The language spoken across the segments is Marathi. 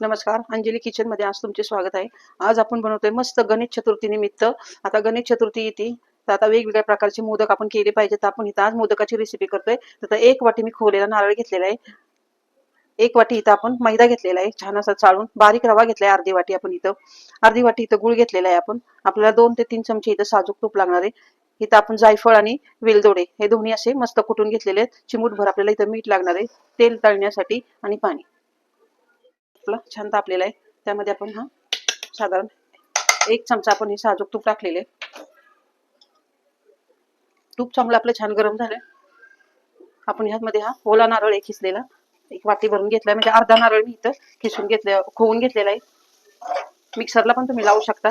नमस्कार अंजली किचनमध्ये आज तुमचे स्वागत आहे. आज आपण बनवतोय मस्त गणेश चतुर्थी निमित्त. आता गणेश चतुर्थी येते. तर आता वेगवेगळ्या प्रकारचे मोदक आपण केले पाहिजे तर आपण इथं आज मोदकाची रेसिपी करतोय. तर एक वाटी मी खोलेला नारळ घेतलेला आहे. एक वाटी इथं आपण मैदा घेतलेला आहे. छान असा चाळून बारीक रवा घेतलाय अर्धी वाटी आपण इथं. अर्धी वाटी इथं गुळ घेतलेला आहे आपण. आपल्याला दोन ते तीन चमचे इथं साजूक तूप लागणार आहे. इथं आपण जायफळ आणि वेलदोडे हे दोन्ही असे मस्त कुटून घेतलेले आहेत. चिमूटभर आपल्याला इथं मीठ लागणार आहे. तेल तळण्यासाठी आणि पाणी. आपला छान तापलेला आहे. त्यामध्ये आपण हा साधारण एक चमचा आपण हे साजूक तूप टाकलेले तूप चांगलं आपलं छान गरम झालंय. आपण ह्यामध्ये हा ओला नारळ एक खिसलेला एक वाटी भरून घेतलाय म्हणजे अर्धा नारळ मी इथं खिसून घेतले खोवून घेतलेला आहे. मिक्सरला पण तुम्ही लावू शकता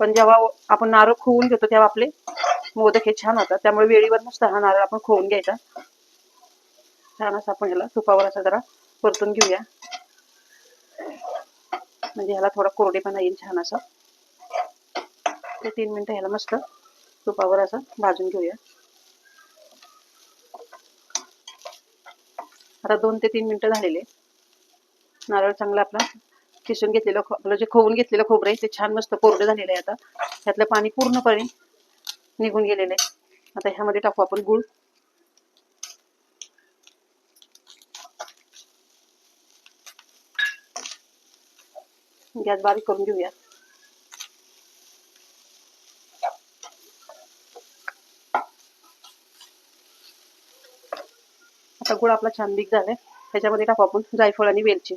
पण जेव्हा आपण नारळ खोवून घेतो तेव्हा आपले मोदक हे छान होतात. त्यामुळे वेळीवर नसता हा नारळ आपण खोवून घ्यायचा. छान असं आपण ह्याला तुपावर असं जरा परतून घेऊया. म्हणजे ह्याला थोडा कोरडेपणा येईल छान असा. ते तीन मिनटं ह्याला मस्त तुपावर असं भाजून घेऊया. आता दोन ते तीन मिनटं झालेले. नारळ चांगला आपला किसून घेतलेलं आपलं जे खोवून घेतलेलं खोबरं आहे ते छान मस्त कोरडं झालेलं आहे आता. ह्यातलं पाणी पूर्णपणे निघून गेलेलं आहे. आता ह्यामध्ये टाकू आपण गुळ. गॅस बारीक करून घेऊया आता गुळ आपला छान बीक झालाय त्याच्यामध्ये टाकू आपण जायफळ आणि वेलची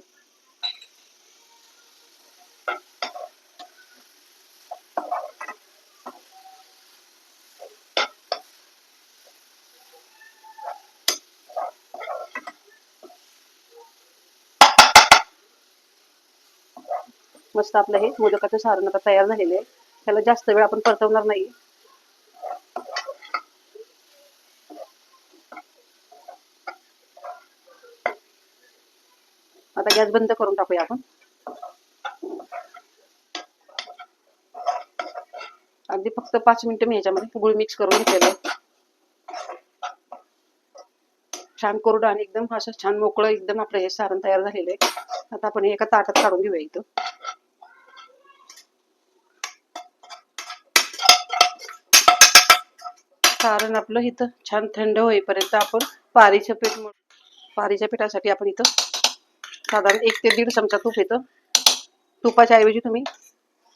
मस्त आपलं हे मोदकाचं सारण आता तयार झालेलं आहे. त्याला जास्त वेळ आपण परतवणार नाही. आता गॅस बंद करून टाकूया आपण. अगदी फक्त पाच मिनिटं मी याच्यामध्ये गुळ मिक्स करून घेतलेलं छान कोरडं आणि एकदम असं छान मोकळं एकदम आपलं हे सारण तयार झालेलं आहे. आता आपण एका ताटात काढून घेऊया इथं. सारण आपलं इथं छान थंड होईपर्यंत आपण पारीचं पीठ पारीच्या पिठासाठी आपण इथं साधारण एक ते दीड चमचा तूप येतं तुपाच्या ऐवजी तुम्ही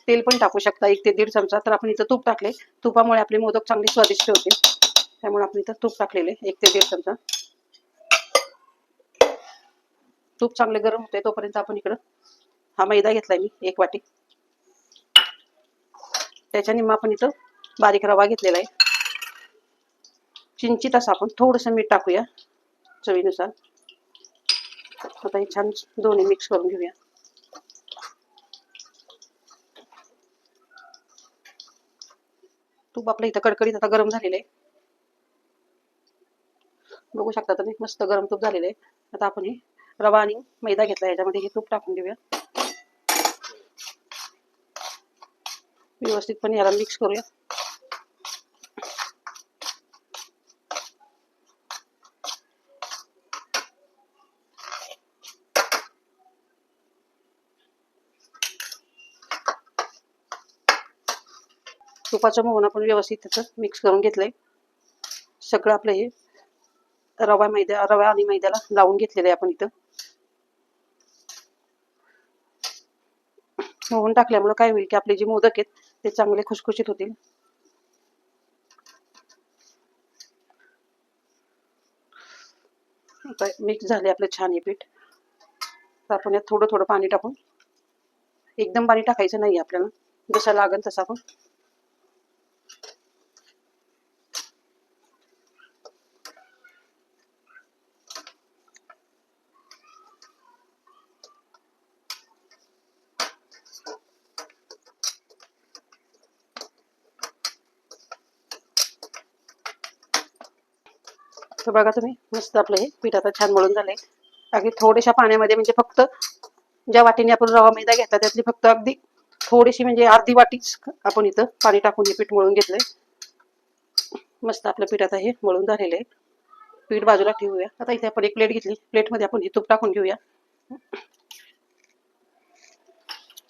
तेल पण टाकू शकता एक ते दीड चमचा. तर आपण इथं तूप टाकले. तुपामुळे आपले मोदक चांगले स्वादिष्ट होते त्यामुळे आपण इथं तूप टाकलेले एक ते दीड चमचा. तूप चांगले गरम होते तोपर्यंत आपण इकडं हा मैदा घेतलाय मी एक वाटी. त्याच्या निम्मा आपण इथं बारीक रवा घेतलेला आहे. चिंचित असं आपण थोडंसं मीठ टाकूया चवीनुसार. आता हे छान दोन्ही मिक्स करून घेऊया. तूप आपलं इथं कडकडीत आता गरम झालेलं आहे बघू शकता तुम्ही मस्त गरम तूप झालेलं आहे आता आपण हे रवा आणि मैदा घेतला याच्यामध्ये हे तूप टाकून घेऊया. व्यवस्थितपणे याला मिक्स करूया. तुपाचं मोहन आपण व्यवस्थित त्याचं मिक्स करून घेतलंय. सगळं आपलं हे रवा मैद्या रवा आणि मैद्याला लावून घेतलेलं आहे आपण इथं. मोहन टाकल्यामुळे काय होईल की आपले जे मोदक आहेत ते चांगले खुशखुशीत होतील. मिक्स झाले आपलं छान हे पीठ. तर आपण यात थोडं थोडं पाणी टाकून एकदम पाणी टाकायचं नाही आपल्याला. जसं लागेल तसं आपण असं बघा तुम्ही. मस्त आपलं हे पीठ आता छान मळून झालंय. अगदी थोड्याशा पाण्यामध्ये म्हणजे फक्त ज्या वाटीने आपण रवा मैदा घेतला त्यातली फक्त अगदी थोडीशी म्हणजे अर्धी वाटीच आपण इथं पाणी टाकून हे पीठ मळून घेतलंय. मस्त आपलं पीठ आता हे मळून झालेलं आहे. पीठ बाजूला ठेवूया. आता इथे आपण एक प्लेट घेतली. प्लेटमध्ये आपण हे तूप टाकून घेऊया.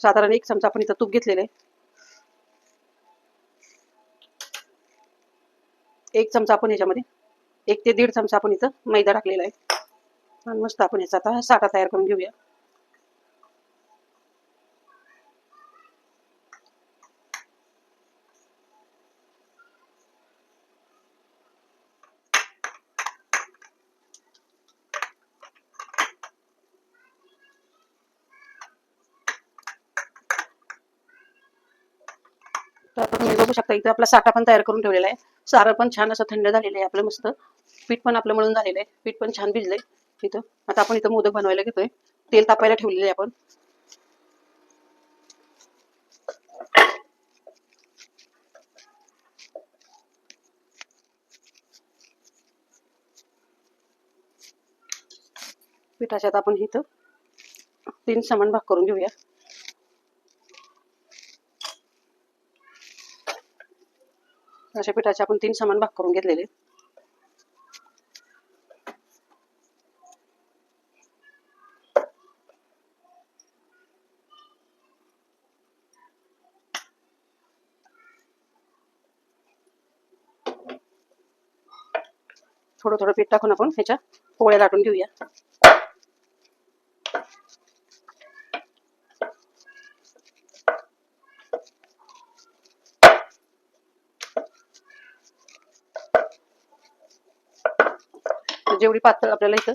साधारण एक चमचा आपण इथं तूप घेतलेलं आहे. एक चमचा आपण ह्याच्यामध्ये एक ते दीड चमचा आपण इथं मैदा टाकलेला आहे. आणि मस्त आपण याचा आता साठा तयार करून घेऊया. तर तुम्ही बघू शकता इथं आपला साठा पण तयार करून ठेवलेला आहे. सारं पण छान असं थंड झालेलं आहे आपलं मस्त. पीठ पण आपलं मळून झालेलं आहे. पीठ पण छान भिजलंय इथं. आता आपण इथं मोदक बनवायला घेतोय. तेल तापायला ठेवलेलं आहे आपण. पिठाच्यात आपण इथं तीन समान भाग करून घेऊया. अशा पिठाचे आपण तीन समान भाग करून घेतलेले थोडं थोडं पीठ टाकून आपण ह्याच्या पोळ्या लाटून घेऊया. जेवड़ी पातळ आपल्याला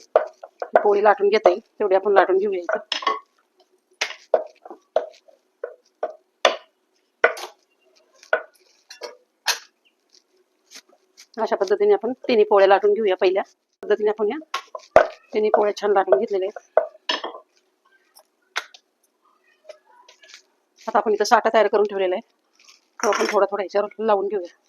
पोली लाटन घेता येईल, तेवढी आपण अशा पद्धतीने आपण तिन्ही पोळ्या लाटून घेऊया पहिल्या. पद्धतीने आपण या. तिन्ही पोळ्या छान लाटून घेतलेल्या आहेत. आता आपण इथं साठा तयार करून ठेवलेला आहे. तो आपण थोडा थोडा ह्याच्यावर लावून घेऊया.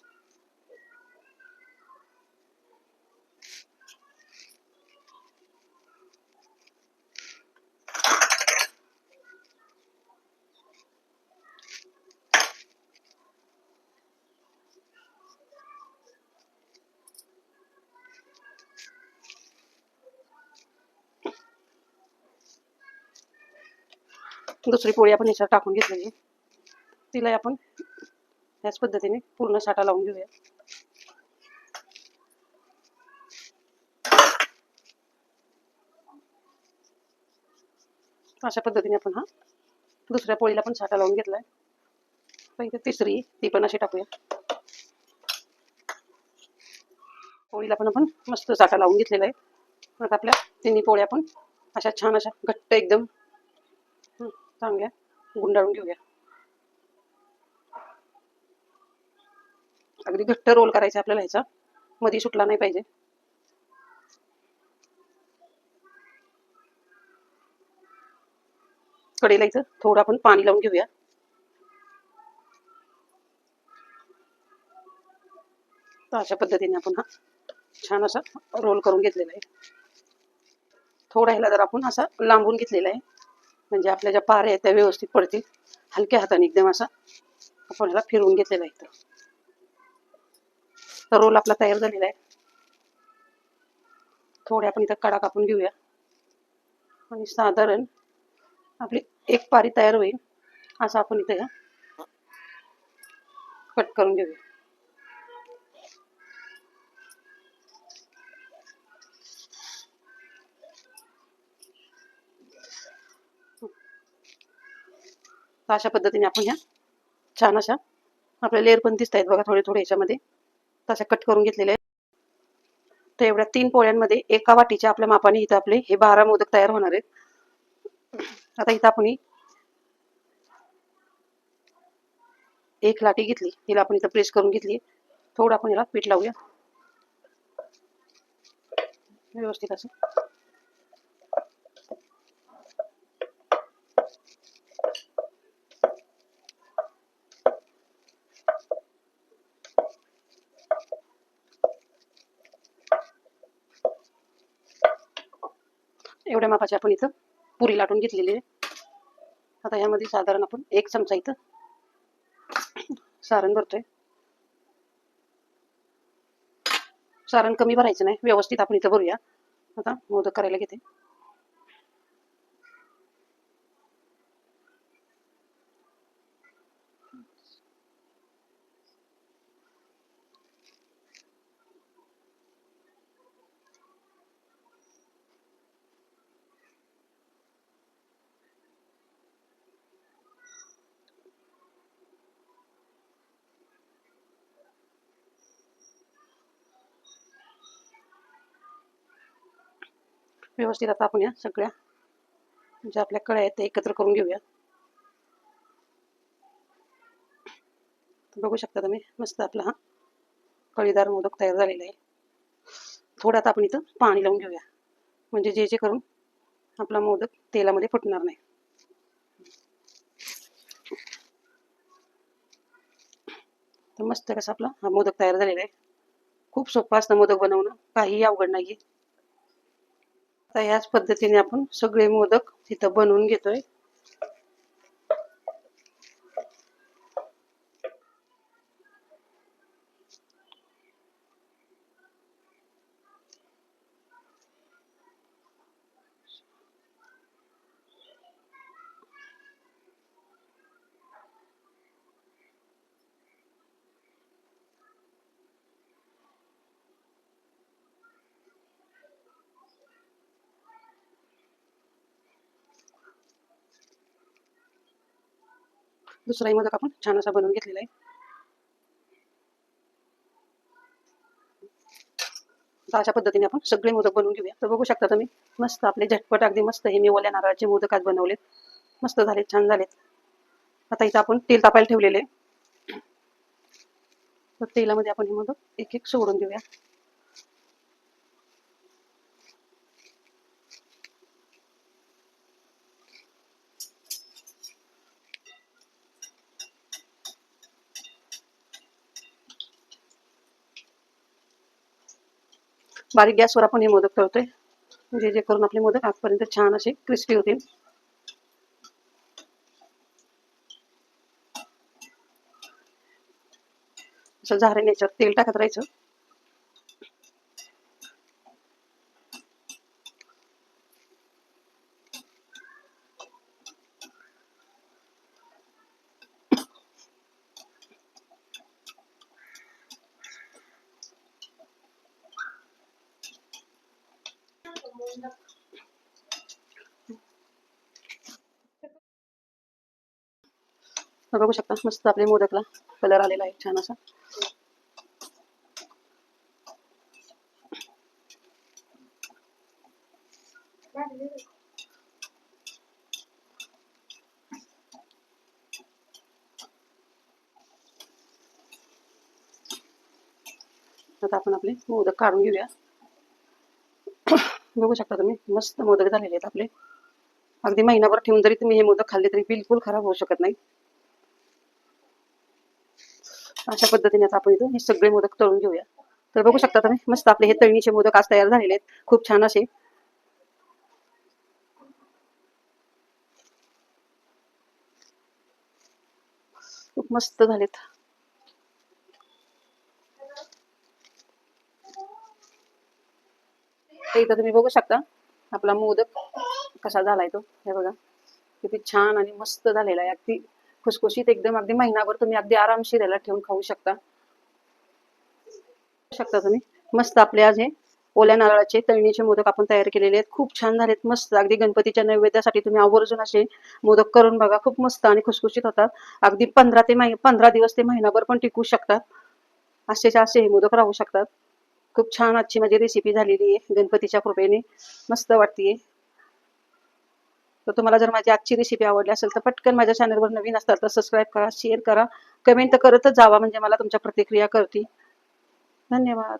दुसरी पोळी आपण ह्याच्यावर टाकून घेतलेली तिला आपण ह्याच पद्धतीने पूर्ण साठा लावून घेऊया. अशा पद्धतीने आपण हा दुसऱ्या पोळीला पण साठा लावून घेतलाय. पहिले तिसरी ती पण अशी टाकूया. पोळीला पण आपण मस्त साठा लावून घेतलेला आहे. आता आपल्या तिन्ही पोळ्या आपण अशा छान अशा घट्ट एकदम चांगल्या गुंडाळून घेऊया. अगदी घट्ट रोल करायचा आपल्याला ह्याचा. मध्ये सुटला नाही पाहिजे. कडेला इथं थोडं आपण पाणी लावून घेऊया. तर अशा पद्धतीने आपण हा छान असा रोल करून घेतलेला आहे. थोडा ह्याला जर आपण असा लांबून घेतलेला आहे. म्हणजे आपल्या ज्या पाऱ्या आहेत त्या व्यवस्थित पडतील. हलक्या हाताने एकदम असा आपण ह्याला फिरवून घेतलेला आहे इथं. तर रोल आपला तयार झालेला आहे. थोडे आपण इथं कडा कापून घेऊया. आणि साधारण आपली एक पारी तयार होईल. असं आपण इथं कट करून घेऊया. तर अशा पद्धतीने आपण ह्या छान अशा आपल्या लेअर पण दिसत आहेत बघा थोडे थोडे ह्याच्यामध्ये तशा कट करून घेतलेले आहेत. तर एवढ्या तीन पोळ्यांमध्ये एका वाटीच्या आपल्या मापाने इथं आपले हे बारा मोदक तयार होणार आहेत. आता इथं आपण एक लाटी घेतली. हिला आपण इथं प्रेस करून घेतली. थोडं आपण याला पीठ लावूया. व्यवस्थित असं. एवढ्या मापाची आपण इथं पुरी लाटून घेतलेली आहे. आता ह्यामध्ये साधारण आपण एक चमचा इथं सारण भरतोय. सारण कमी भरायचं नाही व्यवस्थित आपण इथं भरूया. आता मोदक करायला घेते. व्यवस्थित आता आपण या सगळ्या. ज्या आपल्या कळ्या आहेत त्या एकत्र करून घेऊया. बघू शकता तुम्ही मस्त आपला हा कळीदार मोदक तयार झालेला आहे. थोडं आता आपण इथं पाणी लावून घेऊया. म्हणजे जे जे करून आपला मोदक तेलामध्ये फुटणार नाही. तर मस्त कसा आपला हा मोदक तयार झालेला आहे. खूप सोपं असतं मोदक बनवणं. काहीही अवघड नाही आता याच पद्धतीने आपण सगळे मोदक तिथं बनवून घेतोय. दुसराही मोदक आपण छान असा बनवून घेतलेला आहे. अशा पद्धतीने आपण सगळे मोदक बनवून घेऊया. तर बघू शकता तुम्ही मस्त आपले झटपट अगदी मस्त हे मी ओल्या नारळाचे मोदक आज बनवलेत. मस्त झालेत छान झालेत. आता इथं आपण तेल तापायला ठेवलेले आहे. तर तेलामध्ये आपण हे मोदक एक एक सोडून देऊया. बारीक गॅसवर आपण हे मोदक ठेवतोय जे जे करून आपले मोदक आजपर्यंत छान असे क्रिस्पी होतील. असं झाऱ्याने याच्यावर तेल टाकत राहायचं. बघू शकता. मस्त आपल्या मोदकला कलर आलेला आहे छान असा. आता आपण आपले मोदक काढून घेऊया. बघू शकता तुम्ही मस्त मोदक झालेले आहेत आपले. अगदी महिनाभर ठेवून जरी तुम्ही हे मोदक खाल्ले तरी बिलकुल खराब होऊ शकत नाही. अशा पद्धतीने आता आपण इथं हे सगळे मोदक तळून घेऊया. तर बघू शकता तुम्ही मस्त आपले हे तळणीचे मोदक आज तयार झालेले आहेत. खूप छान असे. खूप मस्त झालेत. इथं तुम्ही बघू शकता आपला मोदक कसा झालाय तो. हे बघा किती छान आणि मस्त झालेला आहे. अगदी खुसखुशीत एकदम अगदी महिनाभर तुम्ही अगदी आरामशीर याला ठेवून खाऊ शकता. शकता तुम्ही. मस्त आपले आज हे ओल्या नारळाचे तळणीचे मोदक आपण तयार केलेले आहेत. खूप छान झालेत मस्त. अगदी गणपतीच्या नैवेद्यासाठी तुम्ही आवर्जून असे मोदक करून बघा. खूप मस्त आणि खुसखुशीत होतात. अगदी पंधरा ते पंधरा दिवस ते महिनाभर पण टिकू शकतात. असेच असे हे मोदक राहू शकतात. खूप छान आजची माझी रेसिपी झालेली आहे. गणपतीच्या कृपेने. मस्त वाटतेय. तर तुम्हाला जर माझी आजची रेसिपी आवडली असेल तर पटकन माझ्या चॅनलवर नवीन असतात तर सबस्क्राईब करा शेअर करा. कमेंट तर करतच जावा म्हणजे मला तुमच्या प्रतिक्रिया करते धन्यवाद.